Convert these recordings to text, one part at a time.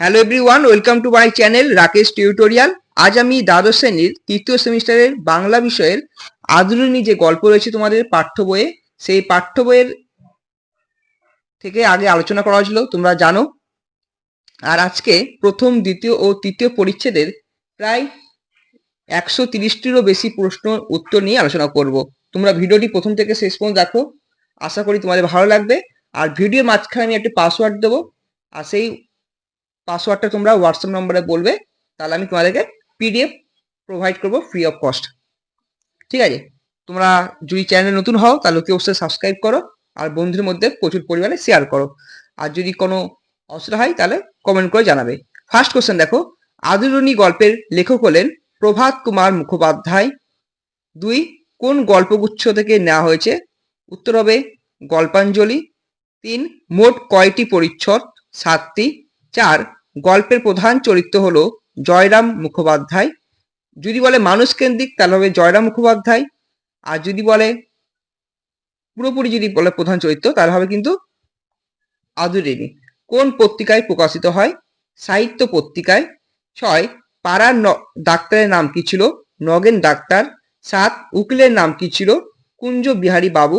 Hello everyone welcome to my channel Rakesh tutorial আজ আমি দ্বাদশ শ্রেণির তৃতীয় সেমিস্টারের বাংলা বিষয়ের আদরণী যে গল্প রয়েছে তোমাদের পাঠ্য বইয়ে, সেই পাঠ্য বইয়ের থেকে আগে আলোচনা করা হয়েছিল, তোমরা জানো। আর আজকে প্রথম, দ্বিতীয় ও তৃতীয় পরিচ্ছেদের প্রায় একশো তিরিশটিরও বেশি প্রশ্ন উত্তর নিয়ে আলোচনা করব। তোমরা ভিডিওটি প্রথম থেকে শেষ পর্যন্ত দেখো। আশা করি তোমাদের ভালো লাগবে। আর ভিডিওর মাঝখানে আমি একটি পাসওয়ার্ড দেবো। আর সেই পাসওয়ার্ডটা তোমরা হোয়াটসঅ্যাপ নম্বরে বলবে, তাহলে আমি তোমাদেরকে পিডিএফ প্রোভাইড করব ফ্রি অফ কস্ট ঠিক আছে? তোমরা যদি চ্যানেলে নতুন হও, তাহলে কি অবশ্যই সাবস্ক্রাইব করো, আর বন্ধুদের মধ্যে প্রচুর পরিমাণে শেয়ার করো। আর যদি কোনো অসুবিধা হয়, তাহলে কমেন্ট করে জানাবে। ফার্স্ট কোশ্চেন দেখো, আদরণী গল্পের লেখক হলেন প্রভাত কুমার মুখোপাধ্যায়। দুই, কোন গল্পগুচ্ছ থেকে নেওয়া হয়েছে? উত্তর হবে, গল্পাঞ্জলি। তিন, মোট কয়টি পরিচ্ছদ? সাতটি। চার গল্পের প্রধান চরিত্র হলো জয়রাম মুখোপাধ্যায়। যদি বলে মানুষ কেন্দ্রিক তাহলে হবে জয়রাম মুখোপাধ্যায়। আর যদি বলে পুরোপুরি যদি বলে প্রধান চরিত্র, তাহলে হবে কিন্তু আদুরিনী কোন পত্রিকায় প্রকাশিত হয়? সাহিত্য পত্রিকায়। ছয়, পাড়ার ডাক্তারের নাম কি ছিল? নগেন ডাক্তার। সাত, উকিলের নাম কি ছিল? কুঞ্জ বিহারী বাবু।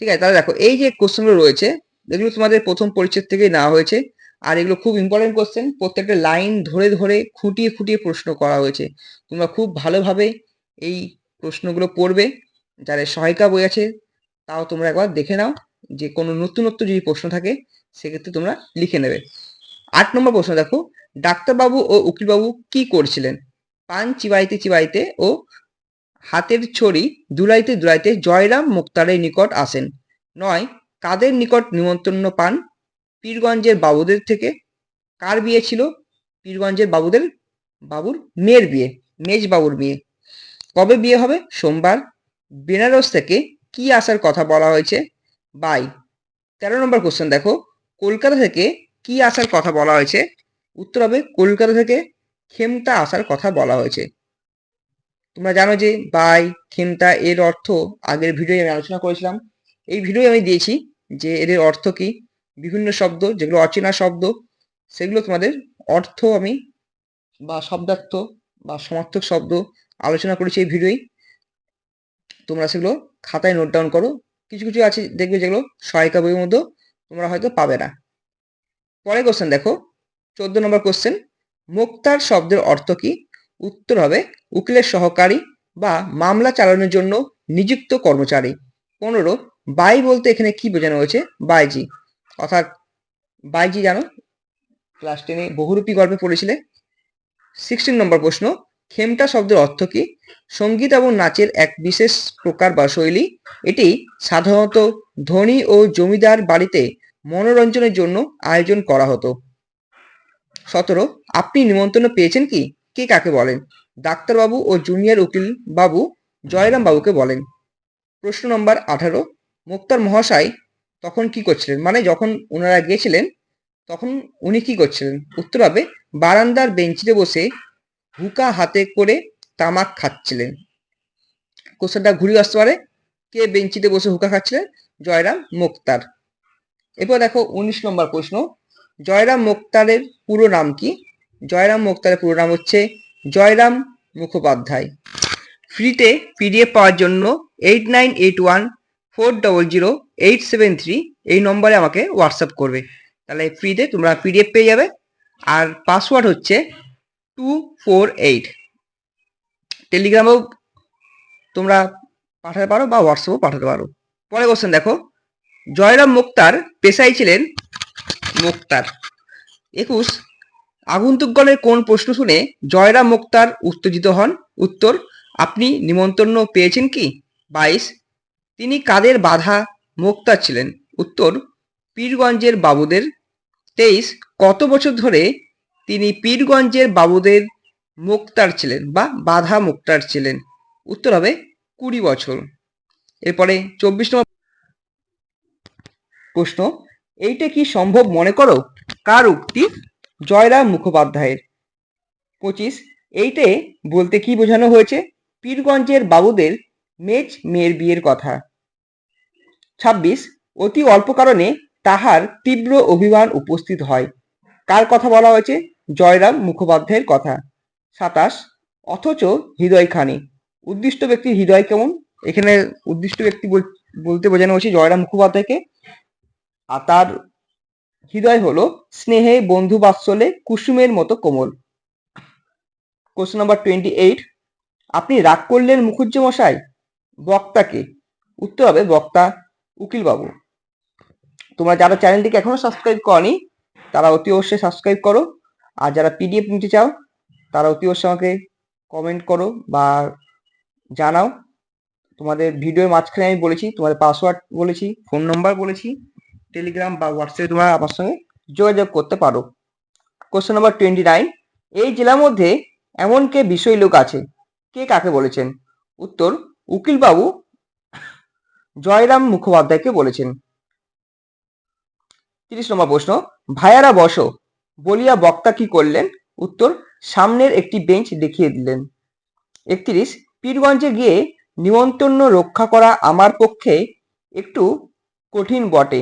ঠিক আছে, তাহলে দেখো, এই যে কোশ্চেনগুলো রয়েছে, এগুলো তোমাদের প্রথম পরিচ্ছেদ থেকেই নেওয়া হয়েছে। আর এগুলো খুব ইম্পর্টেন্ট কোশ্চেন প্রত্যেকটা লাইন ধরে ধরে খুঁটিয়ে খুঁটিয়ে প্রশ্ন করা হয়েছে। তোমরা খুব ভালোভাবে এই প্রশ্নগুলো পড়বে। যাদের সহায়িকা বই আছে, তাও তোমরা একবার দেখে নাও যে কোনো নতুনত্ব যদি প্রশ্ন থাকে, সেক্ষেত্রে তোমরা লিখে নেবে। আট নম্বর প্রশ্ন দেখো, ডাক্তারবাবু ও উকিলবাবু কি করছিলেন? পান চিবাইতে চিবাইতে ও হাতের ছড়ি দুলাইতে দুলাইতে জয়রাম মুক্তারের নিকট আসেন। নয়, কাদের নিকট নিমন্ত্রণ পান? পীরগঞ্জের বাবুদের থেকে কার বিয়ে ছিল? পীরগঞ্জের বাবুদের, বাবুর মেয়ের বিয়ে, মেজ বাবুর বিয়ে। কবে বিয়ে হবে? সোমবার। বেনারস থেকে কি আসার কথা বলা হয়েছে? বাই। তেরো নম্বর কোশ্চেন দেখো। কলকাতা থেকে কি আসার কথা বলা হয়েছে? উত্তর হবে, কলকাতা থেকে খেমটা আসার কথা বলা হয়েছে। তোমরা জানো যে বাই খেমটা এর অর্থ, আগের ভিডিওয়ে আমি আলোচনা করেছিলাম। এই ভিডিও আমি দিয়েছি যে এদের অর্থ কি? বিভিন্ন শব্দ, যেগুলো অচেনা শব্দ, সেগুলো তোমাদের অর্থ আমি বা শব্দার্থ বা সমার্থক শব্দ আলোচনা করেছি এই ভিডিওই তোমরা সেগুলো খাতায় নোট ডাউন করো। কিছু কিছু আছে দেখবে যেগুলো সহায়িকা বইয়ের মধ্যে তোমরা হয়তো পাবে না। পরে কোশ্চেন দেখো। চোদ্দ নম্বর কোশ্চেন মুক্তার শব্দের অর্থ কি? উত্তর হবে, উকিলের সহকারী বা মামলা চালানোর জন্য নিযুক্ত কর্মচারী। পনেরো, বাই বলতে এখানে কি বোঝানো হয়েছে? বাইজি অর্থাৎ বাইজি জানো? ক্লাস টেনে বহুরূপী গল্পে পড়েছিলে। সিক্সটিন নম্বর প্রশ্ন, খেমটা শব্দের অর্থ কি? সংগীত এবং নাচের এক বিশেষ প্রকার বা শৈলী। এটি সাধারণত ধনী ও জমিদার বাড়িতে মনোরঞ্জনের জন্য আয়োজন করা হতো। সতেরো, আপনি নিমন্ত্রণ পেয়েছেন কি? কে কাকে বলেন? ডাক্তারবাবু ও জুনিয়র উকিল বাবু জয়রাম বাবুকে বলেন। প্রশ্ন নম্বর আঠারো, মুক্তার মহাশয় তখন কি করছিলেন? মানে যখন ওনারা গিয়েছিলেন, তখন উনি কি করছিলেন? উত্তর হবে, বারান্দার বেঞ্চিতে বসে হুকা হাতে করে তামাক খাচ্ছিলেন। কোশ্চেনটা ঘুরে আসতে পারে, কে বেঞ্চিতে বসে হুকা খাচ্ছিলেন? জয়রাম মুক্তার। এরপর দেখো উনিশ নম্বর প্রশ্ন, জয়রাম মুক্তারের পুরো নাম কি? জয়রাম মুক্তারের পুরো নাম হচ্ছে জয়রাম মুখোপাধ্যায়। ফ্রিতে পিডিএফ পাওয়ার জন্য eight nine eight one four double zero eight seven three এই নম্বরে আমাকে হোয়াটসঅ্যাপ করবে। তাহলে ফ্রিতে তোমরা পিডিএফ পেয়ে যাবে। আর পাসওয়ার্ড হচ্ছে টু ফোর এইট টেলিগ্রামেও তোমরা পাঠাতে পারো বা হোয়াটসঅ্যাপেও পাঠাতে পারো। পরে কোশ্চেন দেখো। জয়রাম মুক্তার পেশায় ছিলেন মুক্তার। একুশ, আগন্তুকগণের কোন প্রশ্ন শুনে জয়রাম মুক্তার উত্তেজিত হন? উত্তর, আপনি নিমন্ত্রণ পেয়েছেন কি? বাইশ তিনি কাদের বাধা মুক্তার ছিলেন? উত্তর, পীরগঞ্জের বাবুদের। তেইশ, কত বছর ধরে তিনি পীরগঞ্জের বাবুদের মুক্তার ছিলেন বা বাধা মুক্তার ছিলেন? উত্তর হবে কুড়ি বছর। এরপরে চব্বিশ নম্বর প্রশ্ন, এইটা কি সম্ভব মনে করো? কার উক্তি? জয়রাম মুখোপাধ্যায়ের। পঁচিশ, এইটে বলতে কি বোঝানো হয়েছে? পীরগঞ্জের বাবুদের মেজ মেয়ের বিয়ের কথা। ছাব্বিশ, অতি অল্প কারণে তাহার তীব্র অভিমান উপস্থিত হয়। কার কথা বলা হয়েছে? জয়রাম মুখোপাধ্যায়ের কথা। সাতাশ, অথচ হৃদয় খানি উদ্দিষ্ট ব্যক্তির হৃদয় কেমন? এখানে উদ্দিষ্ট ব্যক্তি বল- বলতে বোঝানো হয়েছে জয়রাম মুখোপাধ্যায়কে। আর তার হৃদয় হলো স্নেহে বন্ধু বাৎসলে কুসুমের মতো কোমল। কোশ্চেন নাম্বার টোয়েন্টি এইট, আপনি রাগ করলেন মুখুজ্জ মশাই বক্তাকে। উত্তর হবে বক্তা। উকিল বাবু তোমরা যারা চ্যানেলটিকে এখনও সাবস্ক্রাইব করনি, তারা অতি অবশ্যই সাবস্ক্রাইব করো। আর যারা পিডিএফ নিতে চাও, তারা অতি অবশ্যই আমাকে কমেন্ট করো বা জানাও। তোমাদের ভিডিওর মাঝখানে আমি বলেছি, তোমাদের পাসওয়ার্ড বলেছি ফোন নাম্বার বলেছি টেলিগ্রাম বা হোয়াটসঅ্যাপে তোমরা আমার সঙ্গে যোগাযোগ করতে পারো। কোশ্চেন নাম্বার টোয়েন্টি নাইন এই জেলার মধ্যে এমন কে বিষয় লোক আছে? কে কাকে বলেছেন? উত্তর, উকিলবাবু জয়রাম মুখোপাধ্যায়কে বলেছেন। তিরিশ নম্বর প্রশ্ন, ভাইয়ারা বসো, বলিয়া বক্তা কি করলেন? উত্তর, সামনের একটি বেঞ্চ দেখিয়ে দিলেন। একত্রিশ, পীরগঞ্জে গিয়ে নিমন্ত্রণ রক্ষা করা আমার পক্ষে একটু কঠিন বটে।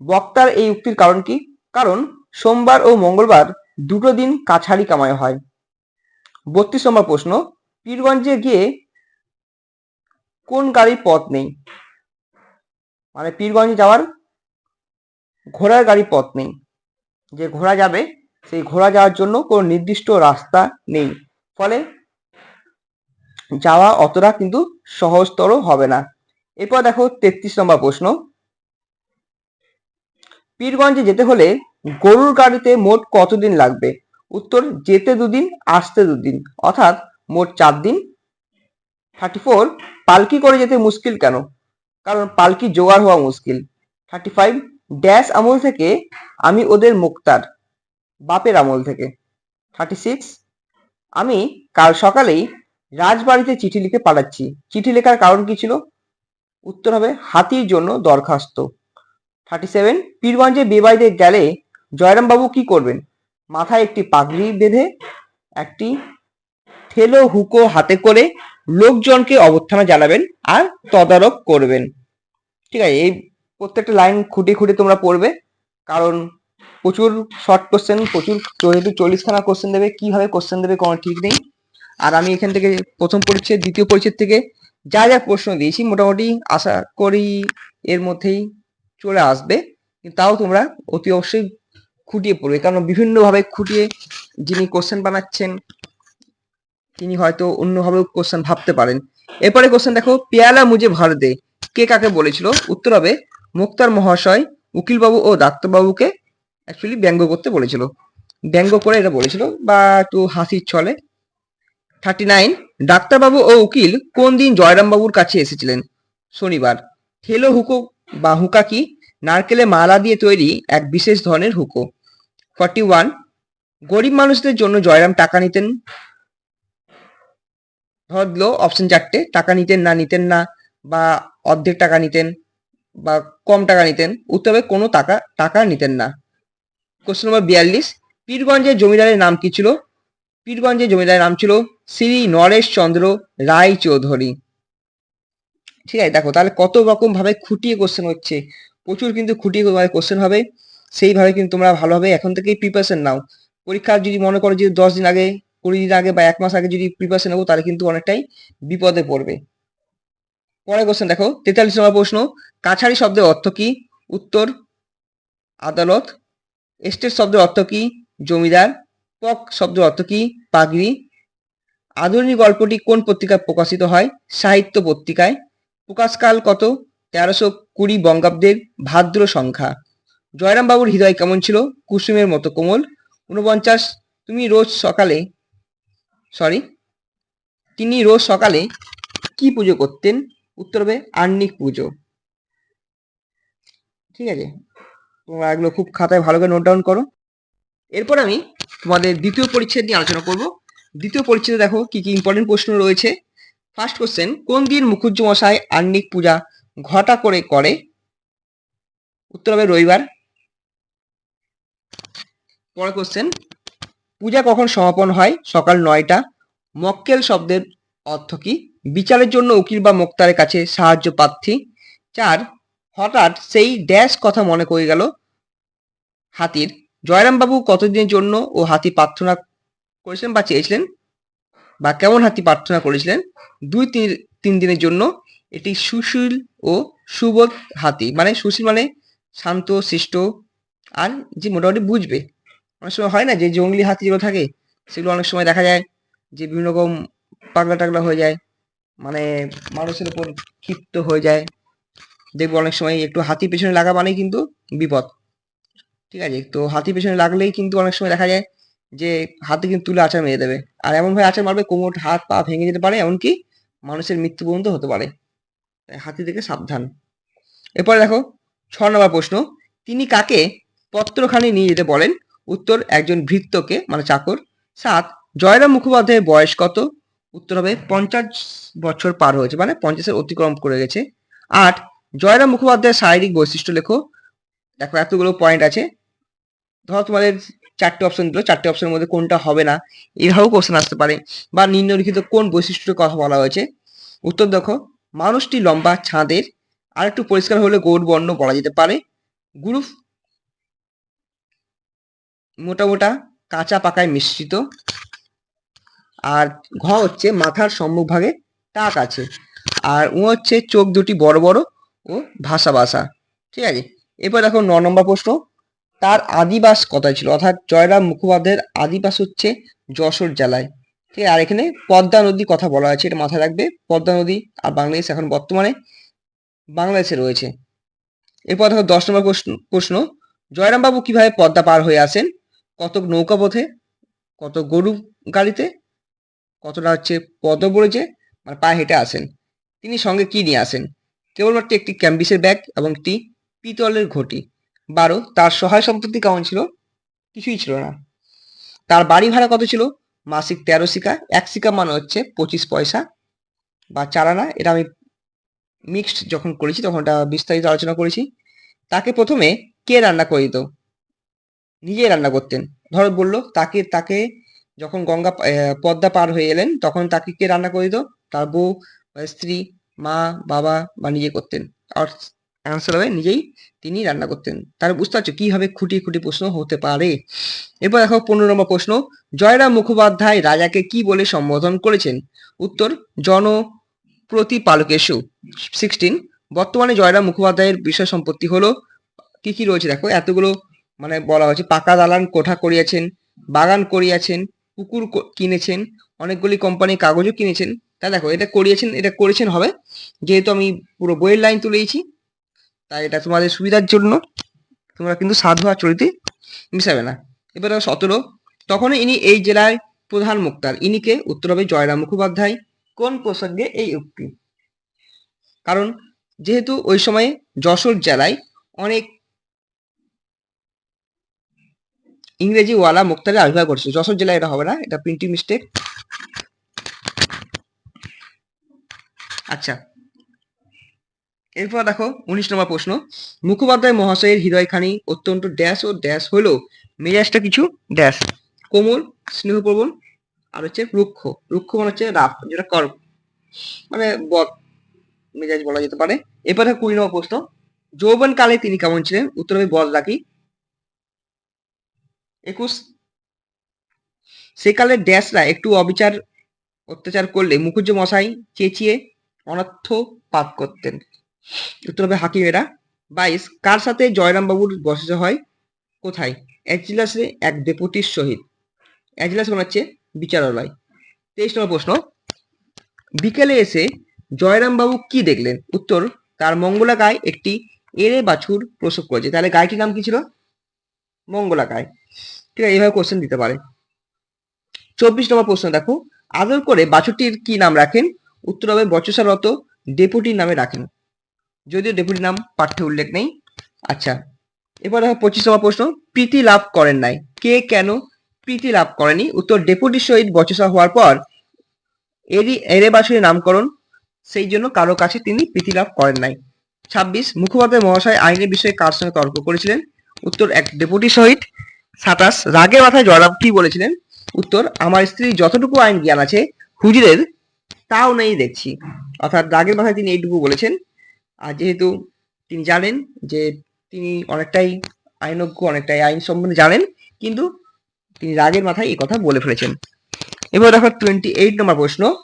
বক্তার এই উক্তির কারণ কি? কারণ সোমবার ও মঙ্গলবার দুটো দিন কাছারি কামায় হয়। বত্রিশ নম্বর প্রশ্ন, পীরগঞ্জে গিয়ে কোন গাড়ির পথ নেই? মানে পীরগঞ্জে যাওয়ার ঘোড়ার গাড়ির পথ নেই। যে ঘোড়া যাবে, সেই ঘোড়া যাওয়ার জন্য কোনো নির্দিষ্ট রাস্তা নেই। ফলে যাওয়া অতটা কিন্তু সহজতর হবে না। এরপর দেখো তেত্রিশ নম্বর প্রশ্ন। পীরগঞ্জে যেতে হলে গরুর গাড়িতে মোট কতদিন লাগবে? উত্তর, যেতে দুদিন, আসতে দুদিন। অর্থাৎ মোট চার দিন থার্টি ফোর পালকি করে যেতে মুশকিল কেন? কারণ পালকি জোগাড় হওয়া মুশকিল। থার্টি ফাইভ ড্যাশ আমল থেকে আমি ওদের মুক্তার, বাপের আমল থেকে। থার্টি সিক্স আমি কাল সকালেই রাজবাড়িতে চিঠি লিখে পাঠাচ্ছি। চিঠি লেখার কারণ কি ছিল? উত্তর হবে, হাতির জন্য দরখাস্ত। থার্টি সেভেন পীরগঞ্জে বিবাহিতে গেলে জয়রামবাবু কি করবেন? মাথায় একটি পাগড়ি বেঁধে, একটি থেলো হুকো হাতে করে লোকজনকে অবস্থানে জানাবেন আর তদারক করবেন। ঠিক আছে, এই প্রত্যেকটা লাইন খুঁটে খুঁটে তোমরা পড়বে, কারণ প্রচুর শর্ট কোশ্চেন প্রচুর যেহেতু চল্লিশখানা কোশ্চেন দেবে, কীভাবে কোশ্চেন দেবে কোনো ঠিক নেই। আর আমি এখান থেকে প্রথম পরিচ্ছেদ দ্বিতীয় পরিচ্ছেদ থেকে যা যা প্রশ্ন দিয়েছি, মোটামুটি আশা করি এর মধ্যেই চলে আসবে। তাও তোমরা অতি অবশ্যই খুঁটিয়ে পড়বে, কারণ বিভিন্নভাবে খুঁটিয়ে যিনি কোশ্চেন বানাচ্ছেন তিনি হয়তো অন্যভাবেও কোশ্চেন ভাবতে পারেন। এরপরে কোশ্চেন দেখো, পেয়ালা মুজে ভার দে কে কাকে বলেছিল? উত্তর হবে, মুক্তার মহাশয়, উকিলবাবু ও ডাক্তারবাবুকে অ্যাকচুয়ালি ব্যঙ্গ করতে বলেছিল। ব্যঙ্গ করে এটা বলেছিল, বা একটু হাসির ছলে। থার্টি নাইন ডাক্তারবাবু ও উকিল কোন দিন জয়রামবাবুর কাছে এসেছিলেন? শনিবার। থেলো হুকো বা হুকা কি? নারকেলে মালা দিয়ে তৈরি এক বিশেষ ধরনের হুকো। ফর্টি ওয়ান গরিব মানুষদের জন্য জয়রাম টাকা নিতেন। ধরলো অপশন চারটে, টাকা নিতেন না নিতেন না, বা অর্ধেক টাকা নিতেন, বা কম টাকা নিতেন, উত্তর হবে কোনো টাকা টাকা নিতেন না। কোশ্চেন নম্বর বিয়াল্লিশ, পীরগঞ্জের জমিদারের নাম কি ছিল? পীরগঞ্জের জমিদারের নাম ছিল শ্রী নরেশ চন্দ্র রায় চৌধুরী ঠিক আছে, দেখো, তাহলে কত রকম ভাবে খুঁটিয়ে কোশ্চেন হচ্ছে। প্রচুর কিন্তু খুঁটিয়ে কোশ্চেন হবে। সেইভাবে কিন্তু তোমরা ভালোভাবে এখন থেকেই প্রিপারেশন নাও। পরীক্ষা যদি মনে করো যে দশ দিন আগে কুড়ি দিন আগে বা এক মাস আগে যদি প্রিপারেশন নেব, তাহলে কিন্তু অনেকটাই বিপদে পড়বে। পরের কোশ্চেন দেখো, তেতাল্লিশ নম্বর প্রশ্ন, কাছারি শব্দের অর্থ কি? উত্তর, আদালত। এস্টেট শব্দের অর্থ কি? জমিদার। পক শব্দের অর্থ কি? পাগড়ি। আধুনিক গল্পটি কোন পত্রিকায় প্রকাশিত হয়? সাহিত্য পত্রিকায়। প্রকাশকাল কত? তেরোশো কুড়ি বঙ্গাব্দের ভাদ্র সংখ্যা। জয়রাম বাবুর হৃদয় কেমন ছিল? কুসুমের মতো কোমল। ঊনপঞ্চাশ, তুমি রোজ সকালে সরি তিনি রোজ সকালে কি পুজো করতেন? উত্তর হবে আর্নিক পুজো। ঠিক আছে? তোমরা এগুলো খুব খাতায় ভালো করে নোট ডাউন করো। এরপর আমি তোমাদের দ্বিতীয় পরিচ্ছেদ নিয়ে আলোচনা করব। দ্বিতীয় পরিচ্ছেদে দেখো কি কি ইম্পর্টেন্ট প্রশ্ন রয়েছে। ফার্স্ট কোশ্চেন কোন দিন মুখুজ্জ মশাই আর্নিক পূজা ঘটা করে করে? উত্তর হবে রবিবার। পরের কোশ্চেন পূজা কখন সমাপন হয়? সকাল নয়টা। মক্কেল শব্দের অর্থ কি? বিচারের জন্য উকিল বা মোক্তারের কাছে সাহায্য প্রার্থী। চার, হঠাৎ সেই ড্যাশ কথা মনে করে গেল হাতির। জয়রাম বাবু কতদিনের জন্য ও হাতি প্রার্থনা করেছিলেন বা চেয়েছিলেন? বা কেমন হাতি প্রার্থনা করেছিলেন? দুই, তিন তিন দিনের জন্য। এটি সুশীল ও সুবোধ হাতি। মানে সুশীল মানে শান্ত শিষ্ট আর যে মোটামুটি বুঝবে। অনেক সময় হয় না যে জঙ্গলি হাতি যেগুলো থাকে, সেগুলো অনেক সময় দেখা যায় যে বিভিন্ন রকম পাগলা টাগলা হয়ে যায় মানে মানুষের উপর ক্ষিপ্ত হয়ে যায়। দেখব অনেক সময় একটু হাতি পেছনে লাগা মানেই কিন্তু বিপদ। ঠিক আছে? তো হাতি পেছনে লাগলেই কিন্তু অনেক সময় দেখা যায় যে হাতে কিন্তু তুলে আচার মেরে দেবে। আর এমন ভাবে আচার মারবে, কোমর, হাত, পা ভেঙে যেতে পারে, এমনকি মানুষের মৃত্যু পর্যন্ত হতে পারে। হাতি থেকে সাবধান। এরপরে দেখো, ছ নম্বর প্রশ্ন, তিনি কাকে পত্রখানি নিয়ে যেতে বলেন? উত্তর একজন ভৃত্যকে মানে চাকর, সাত, জয়রাম মুখোপাধ্যায়ের বয়স কত? উত্তর হবে পঞ্চাশ বছর পার হয়েছে মানে পঞ্চাশের অতিক্রম করে গেছে। আট, জয়রাম মুখোপাধ্যায়ের শারীরিক বৈশিষ্ট্য লেখো। দেখো এতগুলো পয়েন্ট আছে। ধরো তোমাদের চারটে অপশন দিল, চারটে অপশনের মধ্যে কোনটা হবে না? এইভাবেও কোশ্চেন আসতে পারে। বা নিম্নলিখিত কোন বৈশিষ্ট্যের কথা বলা হয়েছে? উত্তর দেখো, মানুষটি লম্বা, ছাঁদের। আর একটু পরিষ্কার হলে গৌর বর্ণ বলা যেতে পারে। গুরু মোটা মোটা কাঁচা পাকায় মিশ্রিত। আর ঘ হচ্ছে মাথার সম্মুখভাগে টাক আছে। আর ও হচ্ছে চোখ দুটি বড় বড় ও ভাষা ভাষা ঠিক আছে? এরপর দেখো ন নম্বর প্রশ্ন। তার আদিবাস কোথায় ছিল? অর্থাৎ জয়রাম মুখোপাধ্যায়ের আদিবাস হচ্ছে যশোর জেলায়। ঠিক আর এখানে পদ্মা নদী কথা বলা আছে এটা মাথায় রাখবে। পদ্মা নদী আর বাংলাদেশ এখন বর্তমানে বাংলাদেশে রয়েছে। এরপর দেখো দশ নম্বর প্রশ্ন প্রশ্ন। জয়রাম বাবু কীভাবে পদ্মা পার হয়ে আসেন? কত নৌকা পথে কত গরু গাড়িতে, কতটা হচ্ছে পদব্রজে আর পায়ে হেঁটে আসেন। তিনি সঙ্গে কি নিয়ে আসেন? কেবলমাত্র একটি ক্যাম্বিসের ব্যাগ এবং একটি পিতলের ঘটি। বারো, তার সহায় সম্পত্তি কেমন ছিল? কিছুই ছিল না। তার বাড়ি ভাড়া কত ছিল? মাসিক তেরো সিকা এক সিকা মানে হচ্ছে পঁচিশ পয়সা বা চারানা। এটা আমি মিক্সড যখন করেছি তখন এটা বিস্তারিত আলোচনা করেছি। তাকে প্রথমে কে রান্না করে দিত? নিজেই রান্না করতেন। ধরো বলল, তাকে তাকে যখন গঙ্গা পদ্মা পার হয়ে এলেন, তখন তাকে কে রান্না করে দিত? তার বউ স্ত্রী, মা, বাবা, বা নিজে করতেন। আর অ্যান্সার হবে, নিজেই তিনি রান্না করতেন। তাহলে বুঝতে পারছ, কীভাবে খুঁটি খুঁটি প্রশ্ন হতে পারে? এরপর দেখো, পনেরো নম্বর প্রশ্ন। জয়রাম মুখোপাধ্যায় রাজাকে কি বলে সম্বোধন করেছেন? উত্তর জন প্রতিপালকেশু সিক্সটিন বর্তমানে জয়রাম মুখোপাধ্যায়ের বিষয় সম্পত্তি হলো, কি কি রয়েছে দেখো? এতগুলো মানে বলা হয়েছে, পাকা দালান কোঠা করিয়াছেন, বাগান করিয়াছেন, পুকুর কিনেছেন, অনেকগুলি কোম্পানির কাগজও কিনেছেন। তা দেখো, এটা করিয়েছেন, এটা করেছেন হবে। যেহেতু আমি পুরো বইয়ের লাইন তুলেছি তাই এটা তোমাদের সুবিধার জন্য। তোমরা কিন্তু সাধু আর চরিতে মিশাবে না। এবার সতেরো তখন ইনি এই জেলায় প্রধান মুক্তার। ইনিকে উত্তর হবে জয়রাম মুখোপাধ্যায়। কোন প্রসঙ্গে এই উক্তি? কারণ যেহেতু ওই সময়ে যশোর জেলায় অনেক ইংরেজি ওয়ালা মুক্তারের আবির্ভাব ঘটেছে। যশোর জেলায় এটা হবে না, এটা প্রিন্টিং মিস্টেক আচ্ছা এরপর দেখো উনিশ নম্বর প্রশ্ন। মুখোপাধ্যায় মহাশয়ের হৃদয়খানি অত্যন্ত ড্যাশ ও ড্যাশ হলো, মেজাজটা কিছু ড্যাশ কোমল, স্নেহপ্রবণ, আর হচ্ছে রুক্ষ। রুক্ষ মানে হচ্ছে রাফ, যেটা কর মানে বদ মেজাজ বলা যেতে পারে। এরপর দেখো কুড়ি নম্বর প্রশ্ন যৌবন কালে তিনি কেমন ছিলেন? উত্তর হবে বদ রাখি একুশ। সেকালে ড্যাশরা একটু অবিচার, অত্যাচার করলে মুখুজ্জ মশাই চেঁচিয়ে অনর্থ পাপ করতেন। উত্তর হবে হাকিমেরা। বাইশ, কার সাথে জয়রাম বাবুর বসে হয়? কোথায়? এজলাসে এক ডেপুটির সহিত। এজলাস মানে হচ্ছে বিচারালয়। তেইশ নম্বর প্রশ্ন। বিকেলে এসে জয়রাম বাবু কি দেখলেন? উত্তর, তার মঙ্গলা গায়ে একটি এরে বাছুর প্রসব করেছে। তাহলে গায়টির নাম কি ছিল? মঙ্গলা গায়। ঠিক আছে, এইভাবে কোশ্চেন দিতে পারে। চব্বিশ নম্বর প্রশ্ন, দেখো, আদর করে বাছুরটির কি নাম রাখেন? উত্তর হবে বচসারত, ডেপুটির নামে রাখেন। যদিও ডেপুটির নাম পাঠ্যে উল্লেখ নেই। আচ্ছা এবার দেখো পঁচিশ নম্বর প্রশ্ন, প্রীতি লাভ করেন নাই। কে কেন প্রীতি লাভ করেনি? উত্তর, ডেপুটির সহিত বচসা হওয়ার পর এরই, এরে বাছুরের নামকরণ, সেই জন্য কারও কাছে তিনি প্রীতি লাভ করেন নাই। ছাব্বিশ, মুখোপাধ্যায় মহাশয় আইনের বিষয়ে কার সঙ্গে তর্ক করেছিলেন? উত্তর এক ডেপুটি সহিত সাতাশ রাগের মাথায় জয়রাম কি বলেছিলেন? উত্তর, আমার স্ত্রী যতটুকু আইন জ্ঞান আছে, হুজুরের তাও নেই দেখছি। অর্থাৎ রাগের মাথায় তিনি এইটুকু বলেছেন। আর যেহেতু তিনি জানেন যে তিনি অনেকটাই আইনজ্ঞ, অনেকটাই আইন সম্বন্ধে জানেন, কিন্তু তিনি রাগের মাথায় এই কথা বলে ফেলেছেন। এবার দেখো টোয়েন্টি এইট নম্বর প্রশ্ন।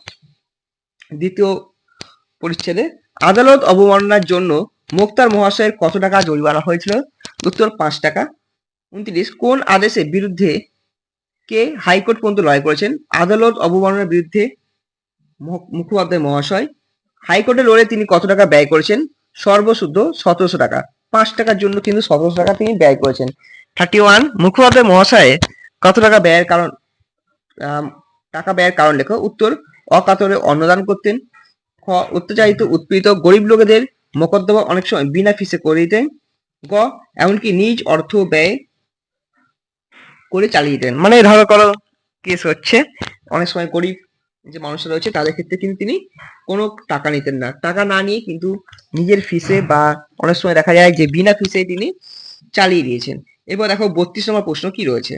দ্বিতীয় পরিচ্ছেদে, আদালত অবমাননার জন্য মোক্তার মহাশয়ের কত টাকা জরিমানা হয়েছিল? উত্তর পাঁচ টাকা। উনত্রিশ, কোন আদেশের বিরুদ্ধে কে হাইকোর্ট পর্যন্ত লড়াই করেছেন? আদালত অবমাননার বিরুদ্ধে মুখ- মুখোপাধ্যায় মহাশয়। হাইকোর্টে লড়ে তিনি কত টাকা ব্যয় করেছেন? সর্বশুদ্ধ সতেরোশো টাকা। পাঁচ টাকার জন্য কিন্তু সতেরোশো টাকা তিনি ব্যয় করেছেন। থার্টি ওয়ান, মুখোপাধ্যায় মহাশয়ে কত টাকা ব্যয়ের কারণ টাকা ব্যয়ের কারণ লেখো। উত্তর, অকাতরে অন্নদান করতেন। খ, অত্যাচারিত, উৎপীড়িত, গরিব লোকেদের মোকদ্দমা অনেক সময় বিনা ফিসে করে দিতেন। গ, এমনকি নিজ অর্থ ব্যয় করে চালিয়ে দিতেন। মানে ধরো করো কেস হচ্ছে, অনেক সময় গরিব যে মানুষরা রয়েছে, তাদের ক্ষেত্রে কিন্তু তিনি কোনো টাকা নিতেন না। টাকা না নিয়ে কিন্তু নিজের ফিসে বা অনেক সময় দেখা যায় যে বিনা ফিসে তিনি চালিয়ে দিয়েছেন। এবার দেখো বত্রিশ নম্বর প্রশ্ন কি রয়েছে?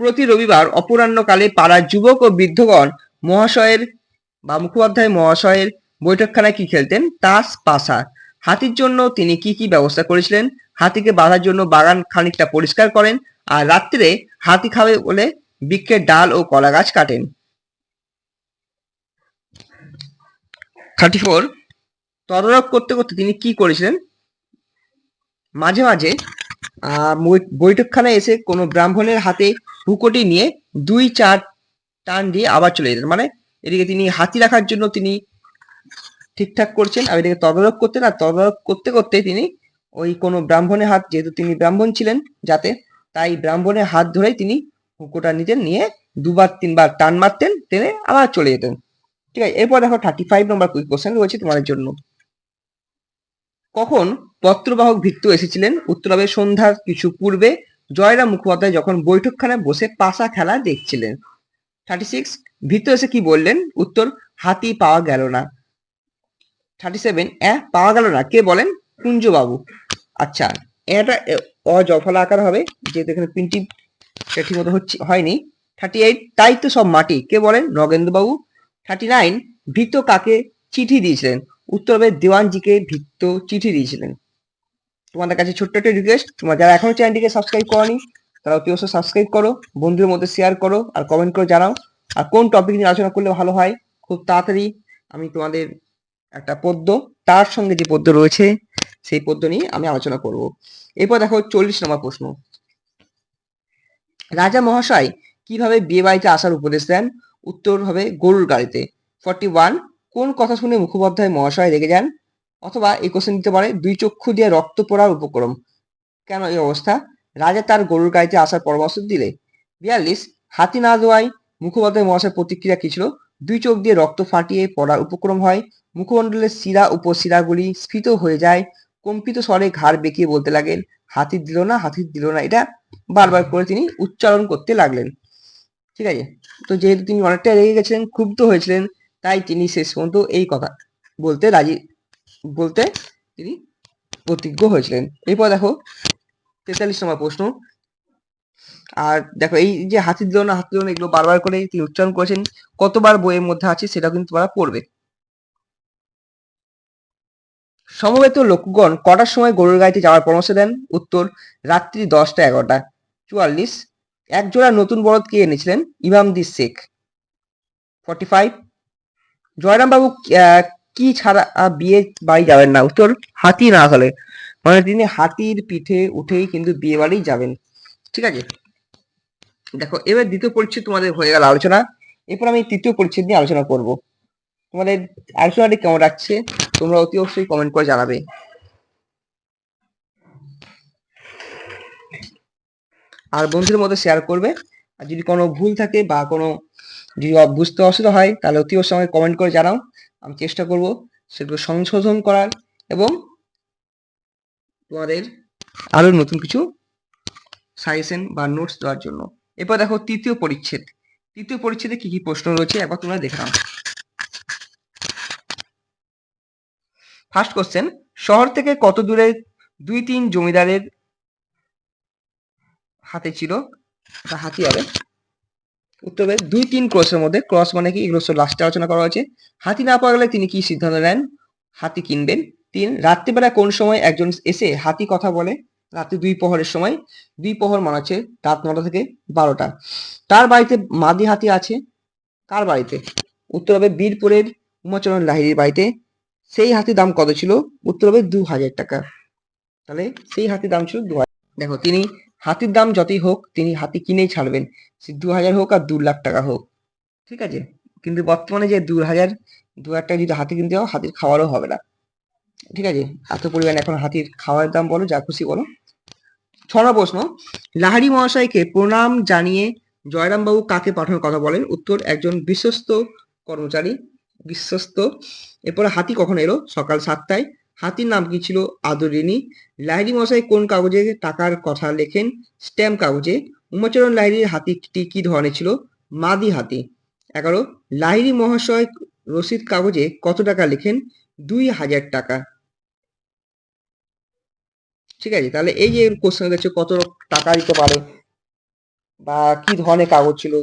প্রতি রবিবার অপরাহ্নকালে পাড়ার যুবক ও বৃদ্ধগণ মহাশয়ের বা মুখোপাধ্যায় মহাশয়ের বৈঠকখানায় কি খেলতেন? তাস, পাশা। হাতির জন্য তিনি কি কি ব্যবস্থা করেছিলেন? হাতিকে বাঁধার জন্য বাগান খানিকটা পরিষ্কার করেন আর রাত্রে হাতি খাবে বলে বৃক্ষের ডাল ও কলা গাছ কাটেন। থার্টি ফোর, তদারক করতে করতে তিনি কি করেছিলেন? মাঝে মাঝে বৈঠকখানায় এসে কোনো ব্রাহ্মণের হাতে হুকোটি নিয়ে দুই চার টান দিয়ে আবার চলে যেতেন। মানে এদিকে তিনি হাতি রাখার জন্য তিনি ঠিকঠাক করছেন, আর এদিকে তদারক করতেন, আর তদারক করতে করতে তিনি ওই কোনো ব্রাহ্মণের হাত, যেহেতু তিনি ব্রাহ্মণ ছিলেন যাতে, তাই ব্রাহ্মণের হাত ধরেই তিনি হুকোটা নিতেন, নিয়ে দুবার, তিনবার টান মারতেন, টেনে আবার চলে যেতেন। ঠিক আছে, এরপর দেখো থার্টি ফাইভ নম্বর কোয়েশ্চেন রয়েছে তোমাদের জন্য। কখন পত্রবাহক ভিত্তু এসেছিলেন? উত্তর হবে সন্ধ্যার কিছু পূর্বে, জয়রাম মুখোপাধ্যায় যখন বৈঠকখানায় বসে পাশা খেলা দেখছিলেন। থার্টি সিক্স ভিত্তু এসে কি বললেন? উত্তর, হাতি পাওয়া গেল না। থার্টি সেভেন এ পাওয়া গেল না। কে বলেন? কুঞ্জবাবু। আচ্ছা এটা অজফলা আকার হবে, যেহেতু এখানে প্রিন্টিং ঠিক মতো হচ্ছে, হয়নি। থার্টি এইট তাই তো সব মাটি। কে বলেন? নগেন্দ্রবাবু। থার্টি নাইন ভৃত্য কাকে চিঠি দিয়েছিলেন? উত্তর দেওয়ানজিকে ভৃত্য চিঠি দিয়েছিলেন। তোমাদের কাছে ছোট্ট একটা রিকোয়েস্ট তোমরা যারা এখনও চ্যানেলটিকে সাবস্ক্রাইব করনি, তারা অতি অবশ্যই সাবস্ক্রাইব করো, বন্ধুদের মধ্যে শেয়ার করো, আর কমেন্ট করে জানাও। আর কোন টপিক নিয়ে আলোচনা করলে ভালো হয়, খুব তাড়াতাড়ি আমি তোমাদের একটা পদ্য তার সঙ্গে যে পদ্য রয়েছে, সেই পদ্য নিয়ে আমি আলোচনা করব। এরপর দেখো চল্লিশ নম্বর প্রশ্ন। রাজা মহাশয় কীভাবে বিয়ে বাড়িতে আসার উপদেশ দেন? উত্তর হবে গরুর গাড়িতে। ফর্টি ওয়ান কোন কথা শুনে মুখোপাধ্যায় মহাশয় রেগে যান? অথবা এই কোশ্চেন দিতে পারে, দুই চক্ষু দিয়ে রক্ত পড়ার উপক্রম। কেন এই অবস্থা? রাজা তার গরুর গাড়িতে আসার পরামর্শ দিলে। বিয়াল্লিশ, হাতি না দেওয়ায় মুখোপাধ্যায় মহাশয়ের প্রতিক্রিয়া কি ছিল? দুই চোখ দিয়ে রক্ত ফাটিয়ে পড়ার উপক্রম হয়। মুখমণ্ডলের শিরা উপশিরাগুলি স্ফীত হয়ে যায়। কম্পিত স্বরে ঘাড় বেঁকিয়ে বলতে লাগেন হাতি দিল না, হাতি দিল না। এটা বারবার করে তিনি উচ্চারণ করতে লাগলেন। ঠিক আছে? তো যেহেতু তিনি অনেকটা রেগে গেছিলেন, ক্ষুব্ধ হয়েছিলেন, তাই তিনি শেষ পর্যন্ত এই কথা বলতে রাজি, বলতে তিনি প্রতিজ্ঞ হয়েছিলেন। এরপর দেখো, তেতাল্লিশ নম্বর প্রশ্ন। আর দেখো, এই যে হাতি দিল না, হাতি দিল না, এগুলো বারবার করে তিনি উচ্চারণ করেছেন। কতবার বইয়ের মধ্যে আছে সেটা কিন্তু তোমরা পড়বে। সমবেত লোকগণ কটার সময় গরুর গাড়িতে যাওয়ার পরামর্শ দেন? উত্তর, রাত্রি দশটা এগারোটা। চুয়াল্লিশ এক জোড়া নতুন বলদ কে এনেছিলেন? ইমামদি শেখ। ফর্টি ফাইভ জয়রাম বাবু কি ছাড়া বিয়ে বাড়ি যাবেন না? উত্তর, হাতি না হলে। মানে তিনি হাতির পিঠে উঠেই কিন্তু বিয়ে বাড়ি যাবেন। ঠিক আছে? দেখো, এবার দ্বিতীয় পরিচ্ছেদ তোমাদের হয়ে গেল আলোচনা। এরপর আমি তৃতীয় পরিচ্ছেদ নিয়ে আলোচনা করব। তোমাদের আলোচনাটি কেমন লাগছে, তোমরা অতি অবশ্যই কমেন্ট করে জানাবে। আর বন্ধুদের মধ্যে শেয়ার করবে, আর যদি কোনো ভুল থাকে বা কোনো যদি বুঝতে অসুবিধা হয়, তাহলে অতি অবশ্যই আমাকে কমেন্ট করে জানাও, আমি চেষ্টা করব সেগুলো সংশোধন করার এবং তোমাদের আরও নতুন কিছু সাজেশন বা নোটস দেওয়ার জন্য। এরপর দেখো তৃতীয় পরিচ্ছেদ। তৃতীয় পরিচ্ছেদে কি কি প্রশ্ন রয়েছে একবার তোমরা দেখে নাও ফার্স্ট কোশ্চেন শহর থেকে কত দূরে দুই তিন জমিদারের হাতে ছিল? তা হাতি হবে উত্তর হবে দুই তিন ক্রসের মধ্যে। ক্রস মানে কি? এগুলো লাস্টে আলোচনা করা হয়েছে। হাতি না পাওয়া গেলে তিনি কি সিদ্ধান্ত নেন? হাতি কিনবেন। তিন, রাত্রিবেলা কোন সময় একজন এসে হাতি কথা বলে? রাত্রি দুই প্রহরের সময়। দুই প্রহর মানে হচ্ছে রাত নটা থেকে বারোটা। তার বাড়িতে মাদি হাতি আছে? কার বাড়িতে? উত্তর হবে বীরপুরের উমাচরণ লাহিড়ির বাড়িতে। সেই হাতির দাম কত ছিল? উত্তর হবে দু হাজার টাকা। তাহলে সেই হাতির দাম ছিল দু হাজার দেখো, তিনি হাতির দাম যতই হোক, তিনি হাতি কিনেই ছাড়বেন। সে দু হাজার হোক আর দু লাখ টাকা হোক। ঠিক আছে? কিন্তু বর্তমানে যে দু হাজার দু হাজার টাকা যদি হাতি কিনতে হয় হাতির খাওয়ারও হবে না। ঠিক আছে? এত পরিমাণ এখন হাতির খাওয়ার দাম বলো, যা খুশি বলো। ছ প্রশ্ন। লাহারি মহাশয়কে প্রণাম জানিয়ে জয়রামবাবু কাকে পাঠানোর কথা বলেন? উত্তর, একজন বিশ্বস্ত কর্মচারী। বিশ্বস্ত। এরপরে হাতি কখন এলো? সকাল সাতটায়। হাতির নাম কি ছিল? আদরিনী লাহিড়ী মশাই কোন কাগজে টাকার কথা লেখেন? স্ট্যাম্প কাগজে। উমাচরণ লাহিড়ির হাতিটি কি ধরনের ছিল? মাদি হাতি। এগারো। লাহিড়ী মহাশয় রসিদ কাগজে কত টাকা লেখেন? দুই হাজার টাকা। ঠিক আছে, তাহলে এই যে কোশ্চেন দেখছ, কত টাকা দিতে পারে? বা কি ধরনের কাগজ ছিল?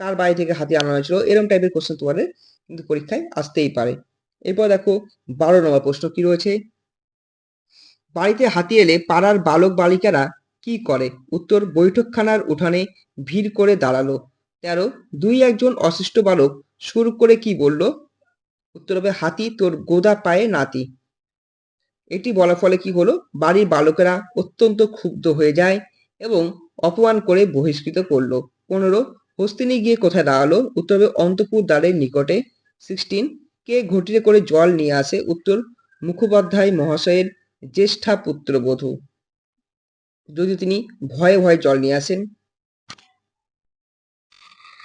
কার বাড়ি থেকে হাতি আনা হয়েছিল? এরকম টাইপের কোশ্চেন তোমাদের কিন্তু পরীক্ষায় আসতেই পারে। এরপর দেখো, বারো নম্বর প্রশ্ন কি রয়েছে? বাড়িতে হাতি এলে পাড়ার বালক বালিকারা কি করে? উত্তর, বৈঠকখানার উঠানে ভিড় করে দাঁড়াল। তেরো, দুই একজন অশিষ্ট বালক সুর করে কি বলল? উত্তর হবে, হাতি, তোর গোদা পায়ে নাতি। এটি বলার ফলে কি হলো? বাড়ির বালকেরা অত্যন্ত ক্ষুব্ধ হয়ে যায় এবং অপমান করে বহিষ্কৃত করল। পনেরো, হস্তিনী গিয়ে কোথায় দাঁড়াল? উত্তর হবে, অন্তপুর দ্বারের নিকটে সিক্সটিন কে ঘটিতে করে জল নিয়ে আসে উত্তর মুখোপাধ্যায় মহাশয়ের জ্যেষ্ঠা পুত্রবধূ। যদি তিনি ভয়ে ভয়ে জল নিয়ে আসেন।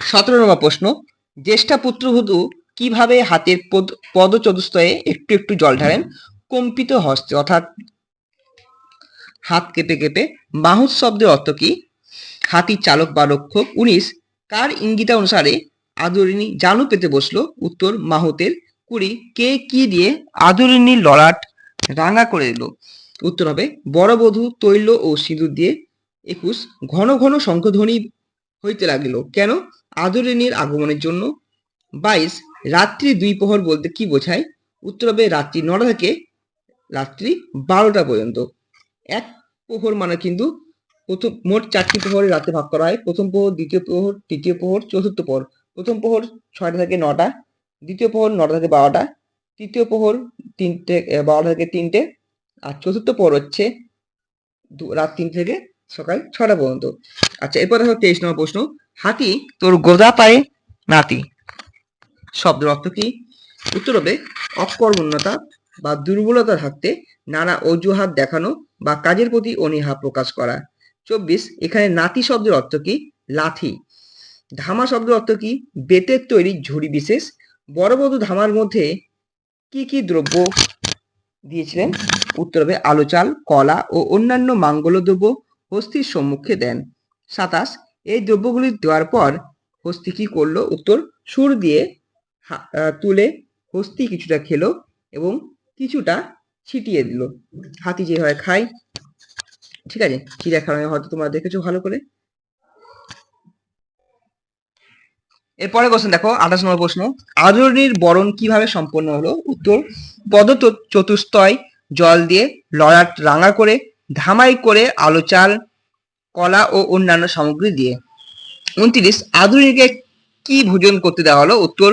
সতেরো নম্বর প্রশ্ন, জ্যেষ্ঠা পুত্রবধূ কীভাবে হাতের পদ পদচতুস্তয়ে একটু একটু জল ঢালেন? কম্পিত হস্তে, অর্থাৎ হাত কেঁপে কেঁপে। মাহুত শব্দের অর্থ কি? হাতির চালক বা রক্ষক। উনিশ, কার ইঙ্গিতা অনুসারে আদরিনী জানু পেতে বসল। উত্তর, মাহুতের কুড়ি, কে কি দিয়ে আদরিনীর ললাট রাঙা করে দিল উত্তর হবে, বড় বধূ, তৈল ও সিঁদুর দিয়ে একুশ ঘন ঘন শঙ্খধ্বনি হইতে লাগিল। কেন? আদরিনীর আগমনের জন্য। বাইশ, রাত্রি দুই প্রহর বলতে কি বোঝায়? উত্তর হবে, রাত্রি নটা থেকে রাত্রি বারোটা পর্যন্ত। এক প্রহর মানে কিন্তু প্রথম, মোট চারটি প্রহরে রাতে ভাগ করা হয়। প্রথম প্রহর, দ্বিতীয় প্রহর, তৃতীয় প্রহর, চতুর্থ প্রহর। প্রথম প্রহর ছয়টা থেকে নটা, দ্বিতীয় প্রহর নটা থেকে বারোটা, তৃতীয় প্রহর তিনটে বারোটা থেকে তিনটে, আর চতুর্থ প্রহর হচ্ছে রাত তিন থেকে সকাল ছটা পর্যন্ত। আচ্ছা এরপর দেখো তেইশ নম্বর প্রশ্ন। হাতি তোর গোদা পায়ে নাতি। শব্দের অর্থ কি? উত্তর হবে অকর্মণ্যতা বা দুর্বলতা থাকতে নানা অজুহাত দেখানো বা কাজের প্রতি অনীহা প্রকাশ করা। চব্বিশ, এখানে নাতি শব্দের অর্থ কি? লাথি ধামা শব্দের অর্থ কি? বেতের তৈরি ঝুড়ি বিশেষ। বড় ধামার মধ্যে কি কি দ্রব্য দিয়েছিলেন? উত্তর হবে আলু চাল, কলা ও অন্যান্য মাঙ্গল দ্রব্য হস্তির সম্মুখে দেন। সাতাশ, এই দ্রব্যগুলি দেওয়ার পর হস্তি কি করল? উত্তর, সুর দিয়ে তুলে হস্তি কিছুটা খেলো এবং কিছুটা ছিটিয়ে দিল। হাতি যেভাবে খায়, ঠিক আছে? চিড়িয়াখানায় হয়তো তোমরা দেখেছ ভালো করে। এরপরে কোশ্চেন দেখো, আঠাশ নম্বর প্রশ্ন। আদরণীর বরণ কীভাবে সম্পন্ন হলো? উত্তর পদ চতুস্তয় জল দিয়ে লড়াট রাঙা করে, ধামাই করে আলো চাল, কলা ও অন্যান্য সামগ্রী দিয়ে। উনত্রিশ, আদরণীকে কি ভোজন করতে দেওয়া হলো? উত্তর,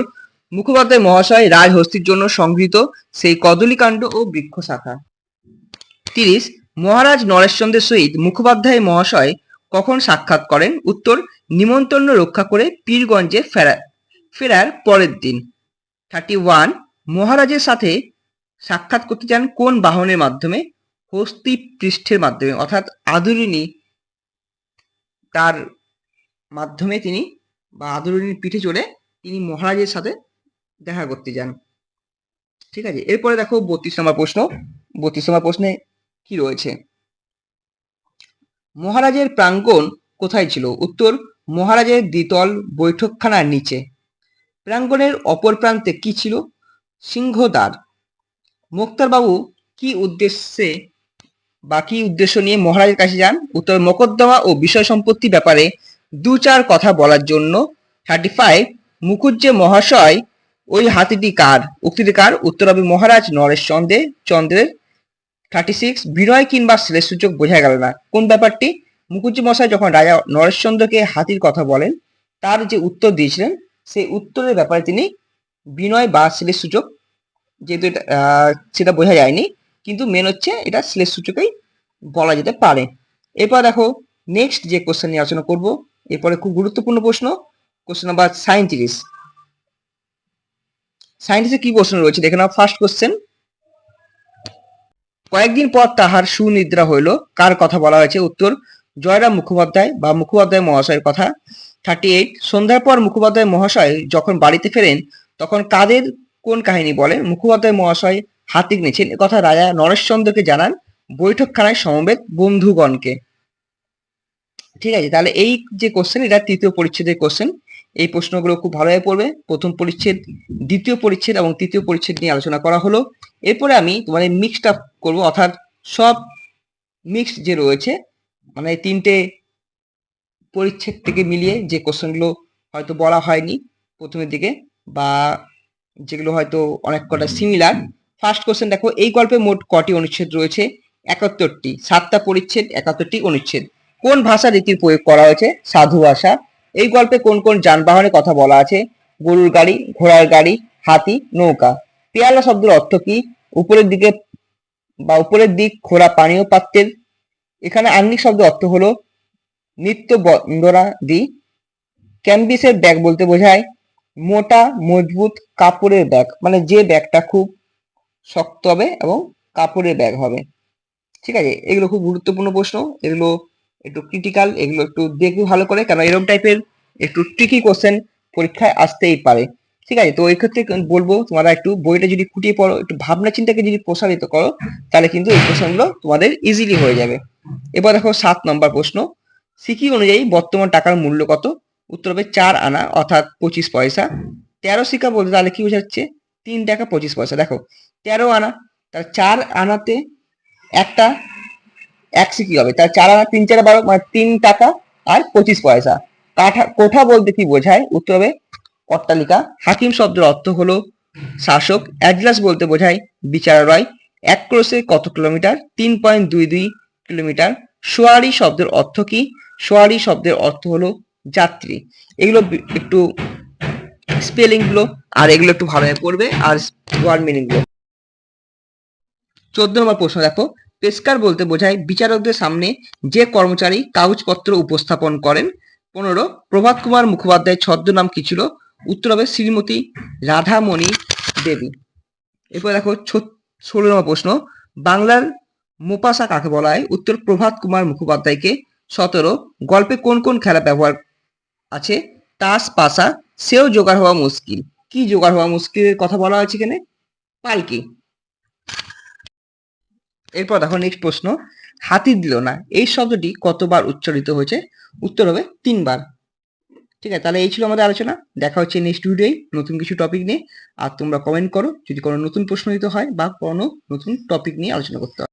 মুখোপাধ্যায় মহাশয় রাজহস্তির জন্য সংগৃহীত সেই কদলীকাণ্ড ও বৃক্ষ শাখা তিরিশ, মহারাজ নরেশচন্দ্রের সহিত মুখোপাধ্যায় মহাশয় কখন সাক্ষাৎ করেন? উত্তর, নিমন্ত্রণ রক্ষা করে পীরগঞ্জে ফেরা, ফেরার পরের দিন। থার্টি ওয়ান মহারাজের সাথে সাক্ষাৎ করতে চান কোন বাহনের মাধ্যমে? হস্তি পৃষ্ঠের মাধ্যমে, অর্থাৎ আদরিনী তার মাধ্যমে তিনি বা আদরিনীর পিঠে চড়ে তিনি মহারাজের সাথে দেখা করতে যান। ঠিক আছে? এরপরে দেখো বত্রিশ নম্বর প্রশ্ন। বত্রিশ নম্বর প্রশ্নে কি রয়েছে? মহারাজের প্রাঙ্গণ কোথায় ছিল? উত্তর, মহারাজের দ্বিতল বৈঠকখানার নিচে। প্রাঙ্গণের অপর প্রান্তে কি ছিল? সিংহদ্বার। মোক্তারবাবু কি উদ্দেশ্যে, বা কি উদ্দেশ্য নিয়ে মহারাজের কাছে যান? উত্তর, মোকদ্দমা ও বিষয় সম্পত্তি ব্যাপারে দু চার কথা বলার জন্য। থার্টি ফাইভ মুখুজ্জে মহাশয়, ওই হাতিটি কার? উক্তিটি কার? উত্তর হবে মহারাজ নরেশ চন্দ্রের চন্দ্রের থার্টি সিক্স বিনয় কিংবা শ্লেষ সূচক বোঝা গেল না। কোন ব্যাপারটি? মুখুজ্জি মশাই যখন রাজা নরেশচন্দ্রকে হাতির কথা বলেন, তার যে উত্তর দিয়েছিলেন, সেই উত্তরের ব্যাপারে তিনি বিনয় বা শ্লেষ সূচক, যেহেতু এটা সেটা বোঝা যায়নি, কিন্তু মেন হচ্ছে এটা শ্লেষ সূচকেই বলা যেতে পারে। এরপর দেখো নেক্সট যে কোশ্চেন নিয়ে আলোচনা করব, এরপরে খুব গুরুত্বপূর্ণ প্রশ্ন কোশ্চেন নাম্বার সাইন্টিস সাইন্টিসে কি প্রশ্ন রয়েছে? দেখে নাও ফার্স্ট কোশ্চেন কয়েকদিন পর তাহার সুনিদ্রা হইল। কার কথা বলা হয়েছে? উত্তর, জয়রাম মুখোপাধ্যায় বা মুখোপাধ্যায় মহাশয়ের কথা। থার্টি এইট সন্ধ্যার পর মুখোপাধ্যায় মহাশয় যখন বাড়িতে ফেরেন, তখন কাদের কোন কাহিনী বলেন? মুখোপাধ্যায় মহাশয় হাতে নিয়েছেন কথা রাজা নরেশচন্দ্রকে জানান বৈঠকখানায় সমবেত বন্ধুগণকে। ঠিক আছে, তাহলে এই যে কোশ্চেন এটা তৃতীয় পরিচ্ছেদের কোশ্চেন এই প্রশ্নগুলো খুব ভালোভাবে পড়বে। প্রথম পরিচ্ছেদ, দ্বিতীয় পরিচ্ছেদ এবং তৃতীয় পরিচ্ছেদ নিয়ে আলোচনা করা হলো। এরপরে আমি তোমাদের মিক্সড আপ করব, অর্থাৎ সব মিক্সড যে রয়েছে মানে তিনটে পরিচ্ছেদ থেকে মিলিয়ে যে কোশ্চেনগুলো হয়তো বলা হয়নি প্রথমের দিকে বা যেগুলো হয়তো অনেক কটা সিমিলার ফার্স্ট কোশ্চেন দেখো, এই গল্পে মোট কটি অনুচ্ছেদ রয়েছে? একাত্তরটি। সাতটা পরিচ্ছেদ, একাত্তরটি অনুচ্ছেদ। কোন ভাষা রীতির প্রয়োগ করা হয়েছে? সাধু ভাষা। এই গল্পে কোন কোন যানবাহনের কথা বলা আছে? গরুর গাড়ি, ঘোড়ার গাড়ি, হাতি, নৌকা। পেয়ালা শব্দের অর্থ কি? উপরের দিকে বা উপরের দিক খোলা পানীয় পাত্রের। এখানে আঙ্গিক শব্দের অর্থ হলো নিত্য বন্দরা দি। ক্যাম্বিসের ব্যাগ বলতে বোঝায় মোটা, মজবুত কাপড়ের ব্যাগ। মানে যে ব্যাগটা খুব শক্ত হবে এবং কাপড়ের ব্যাগ হবে। ঠিক আছে, এগুলো খুব গুরুত্বপূর্ণ প্রশ্ন। এগুলো একটু ক্রিটিক্যাল এগুলো একটু দেখবে ভালো করে কারণ এরকম টাইপের একটু ট্রিকি কোশ্চেন পরীক্ষায় আসতেই পারে। ঠিক আছে? তো এই ক্ষেত্রে বলব তোমরা একটু বইটা যদি খুঁটিয়ে পড়ো, একটু ভাবনা চিন্তাকে যদি প্রসারিত করো, তাহলে কিন্তু এই প্রশ্নগুলো তোমাদের ইজিলি হয়ে যাবে। এবার দেখো সাত নম্বর প্রশ্ন। সিকি অনুযায়ী বর্তমান টাকার মূল্য কত? উত্তর হবে চার আনা, অর্থাৎ পঁচিশ পয়সা। তেরো সিকা বলতে তাহলে কি বোঝাচ্ছে? তিন টাকা পঁচিশ পয়সা। দেখো, তেরো আনা তার চার আনাতে একটা এক সিকি হবে? তার চার আনা তিন চার বারো মানে তিন টাকা আর পঁচিশ পয়সা। কাঠা, কোঠা বলতে কি বোঝায়? উত্তর হবে অট্টালিকা। হাকিম শব্দের অর্থ হলো শাসক। অ্যাডলাস বলতে বোঝায় বিচারালয়। এক ক্রোশে কত কিলোমিটার? তিন পয়েন্ট দুই দুই কিলোমিটার। সোয়ারি শব্দের অর্থ কি? সোয়ারি শব্দের অর্থ হলো যাত্রী। এগুলো একটু স্পেলিংগুলো, আর এগুলো একটু ভালোভাবে পড়বে, আর ওয়ার্ড মিনিংগুলো। চোদ্দ নম্বর প্রশ্ন দেখো। পেশকার বলতে বোঝায় বিচারকদের সামনে যে কর্মচারী কাগজপত্র উপস্থাপন করেন। পনেরো, প্রভাত কুমার মুখোপাধ্যায়ের ছদ্মনাম কি ছিল? উত্তর হবে শ্রীমতী রাধামণি দেবী। এরপর দেখো ষোলো নম্বর প্রশ্ন, বাংলার মোপাসা কাকে বলা হয়? উত্তর, প্রভাত কুমার মুখোপাধ্যায়কে। সতেরো, গল্পে কোন কোন খেলা ব্যবহার আছে? তাস পাশা সেও জোগাড় হওয়া মুশকিল। কি জোগাড় হওয়া মুশকিলের কথা বলা হয়েছে এখানে? পালকি। এরপর দেখো নেক্সট প্রশ্ন, হাতি দিল না। এই শব্দটি কতবার উচ্চারিত হয়েছে? উত্তর হবে তিনবার। ঠিক আছে, তাহলে এই ছিল আমাদের আলোচনা। দেখা হচ্ছে নেক্সট ভিডিওয় নতুন কিছু টপিক নিয়ে। আর তোমরা কমেন্ট করো, যদি কোনো নতুন প্রশ্ন দিতে হয় বা কোনো নতুন টপিক নিয়ে আলোচনা করতে হয়।